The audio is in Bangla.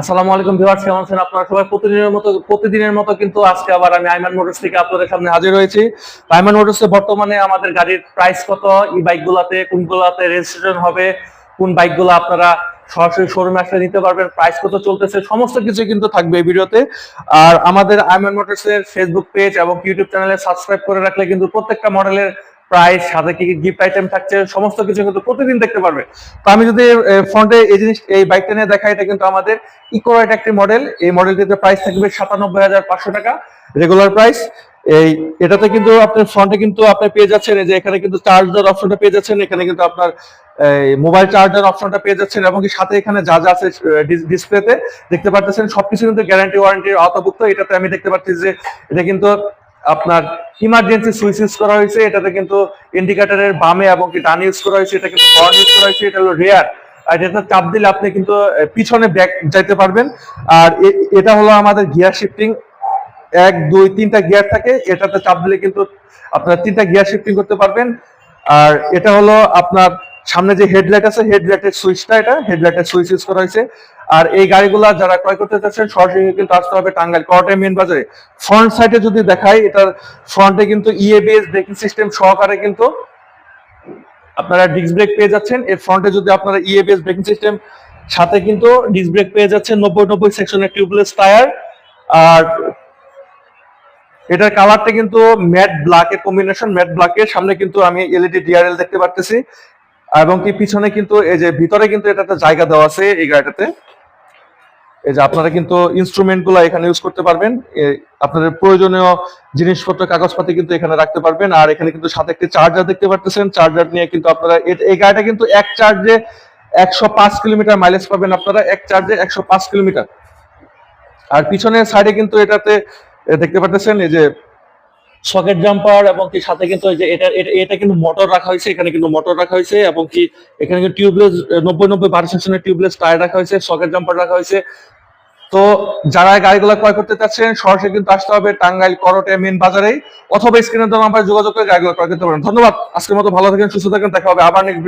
আসসালামু আলাইকুম ভিউয়ার্স, কেমন আছেন আপনারা? সবাই প্রতিদিনের মতো প্রতিদিনের মতো কিন্তু আজকে আবার আমি আইমান মোটরস থেকে আপনাদের সামনে হাজির হয়েছি। আইমান মোটরসে বর্তমানে আমাদের গাড়ির প্রাইস কত? ই বাইক গুলাতে কোনগুলাতে রেজিস্ট্রেশন হবে? কোন বাইকগুলো আপনারা সরাসরি শোরুমে আসলে নিতে পারবেন? প্রাইস কত চলতেছে? সমস্ত কিছু কিন্তু থাকবে এই ভিডিওতে। আর আমাদের আইমান মোটরস এর ফেসবুক পেজ এবং ইউটিউব চ্যানেলে সাবস্ক্রাইব করে রাখলে কিন্তু প্রত্যেকটা মডেলের প্রাইস সাথে কি গিফট আইটেম থাকছে, সমস্ত কিছু কিন্তু প্রতিদিন দেখতে পারবে। তো আমি যদি ফ্রন্টে এই জিনিস, এই বাইকটা নিয়ে দেখাই, এটা কিন্তু আমাদের ইকোরাইট একটি মডেল এই মডেলটিতে প্রাইস থাকবে সাতানব্বই হাজার পাঁচশো টাকা রেগুলার প্রাইস এই, এটাতে কিন্তু আপনার ফ্রন্টে কিন্তু আপনি পেয়ে যাচ্ছেন, এই যে এখানে কিন্তু চার্জার অপশনটা পেয়ে যাচ্ছেন, এখানে কিন্তু আপনার মোবাইল চার্জার অপশনটা পেয়ে যাচ্ছেন, এবং সাথে এখানে যা যা আছে ডিসপ্লেতে দেখতে পাচ্ছেন সবকিছু কিন্তু গ্যারান্টি ওয়ারেন্টির আওতাভুক্ত। এটাতে আমি দেখতে পাচ্ছি যে, এটা কিন্তু আপনার ইমার্জেন্সি সুইচ ইউজ করা হয়েছে, এটাতে কিন্তু ইন্ডিকেটরের বামে এবং কি ডানে ইউজ করা হয়েছে এটা কিন্তু হর্ন ইউজ করা হয়েছে, এটা হলো রেয়ার আর এটা চাপ দিলে আপনি কিন্তু পিছনে ব্যাক যাইতে পারবেন। আর এটা হলো আমাদের গিয়ার শিফটিং এক, দুই, তিনটা গিয়ার থাকে, এটাতে চাপ দিলে কিন্তু আপনার তিনটা গিয়ার শিফটিং করতে পারবেন। আর এটা হলো আপনার সামনে যে হেডলাইট আছে, হেডলাইটের সুইচটা এটা, হেডলাইটের সুইচ ইউজ করা হয়েছে। আর এই গাড়িগুলা যারা ক্রয় করতে চাচ্ছেন, সরাসরি কিন্তু আসতে হবে টাঙ্গাইল করটে মেন বাজারে। ফ্রন্ট সাইডে যদি দেখাই, এটার ফ্রন্টে কিন্তু ইএবিএস ব্রেকিং সিস্টেম সহকারে কিন্তু আপনারা ডিস্ক ব্রেক পেয়ে যাচ্ছেন। এর ফ্রন্টে যদি আপনারা ইএবিএস ব্রেকিং সিস্টেম সাথে কিন্তু ডিস্ক ব্রেক পেয়ে যাচ্ছেন নব্বই নব্বই সেকশনের টিউবলেস টায়ার আর এটার কালারটা কিন্তু ম্যাট ব্ল্যাক এর কম্বিনেশন ম্যাট ব্ল্যাক এর। সামনে কিন্তু আমি এলইডি ডিআরএল দেখতে পারতেছি। এবং কি পিছনে কিন্তু এই যে ভিতরে কিন্তু এটা একটা জায়গা দেওয়া আছে এই গাড়িটাতে। এই যে আপনারা কিন্তু ইনস্ট্রুমেন্টগুলো এখানে ইউজ করতে পারবেন। আপনাদের প্রয়োজনীয় জিনিসপত্র, কাগজপাতি কিন্তু এখানে রাখতে পারবেন। আর এখানে কিন্তু সাথে একটি চার্জার দেখতে পারতেছেন। চার্জার নিয়ে কিন্তু আপনারা এই গাড়িটা কিন্তু এক চার্জে একশো পাঁচ কিলোমিটার মাইলেজ পাবেন আপনারা। এক চার্জে একশো পাঁচ কিলোমিটার। আর পিছনের সাইডে কিন্তু এটাতে দেখতে পাচ্ছেন এই যে সকেট জাম্পার এবং কি সাথে কিন্তু এই যে এটা, এটা- কিন্তু মোটর রাখা হয়েছে, এখানে কিন্তু মোটর রাখা হয়েছে এবং কি এখানে কিন্তু টিউবলেস নব্বই নব্বই বারো সেকশনের টিউবলেস টায়ার রাখা হয়েছে, সকেট জাম্পার রাখা হয়েছে। তো যারা গাড়িগুলো ক্রয় করতে চাচ্ছেন, সরাসরি কিন্তু আসতে হবে টাঙ্গাইল করটে মেন বাজারে অথবা স্ক্রিনের দ্বারা আমরা যোগাযোগ করে গাড়িগুলো ক্রয় করতে পারেন। ধন্যবাদ, আজকের মতো ভালো থাকেন, সুস্থ থাকেন, দেখা হবে আবার নেক্সট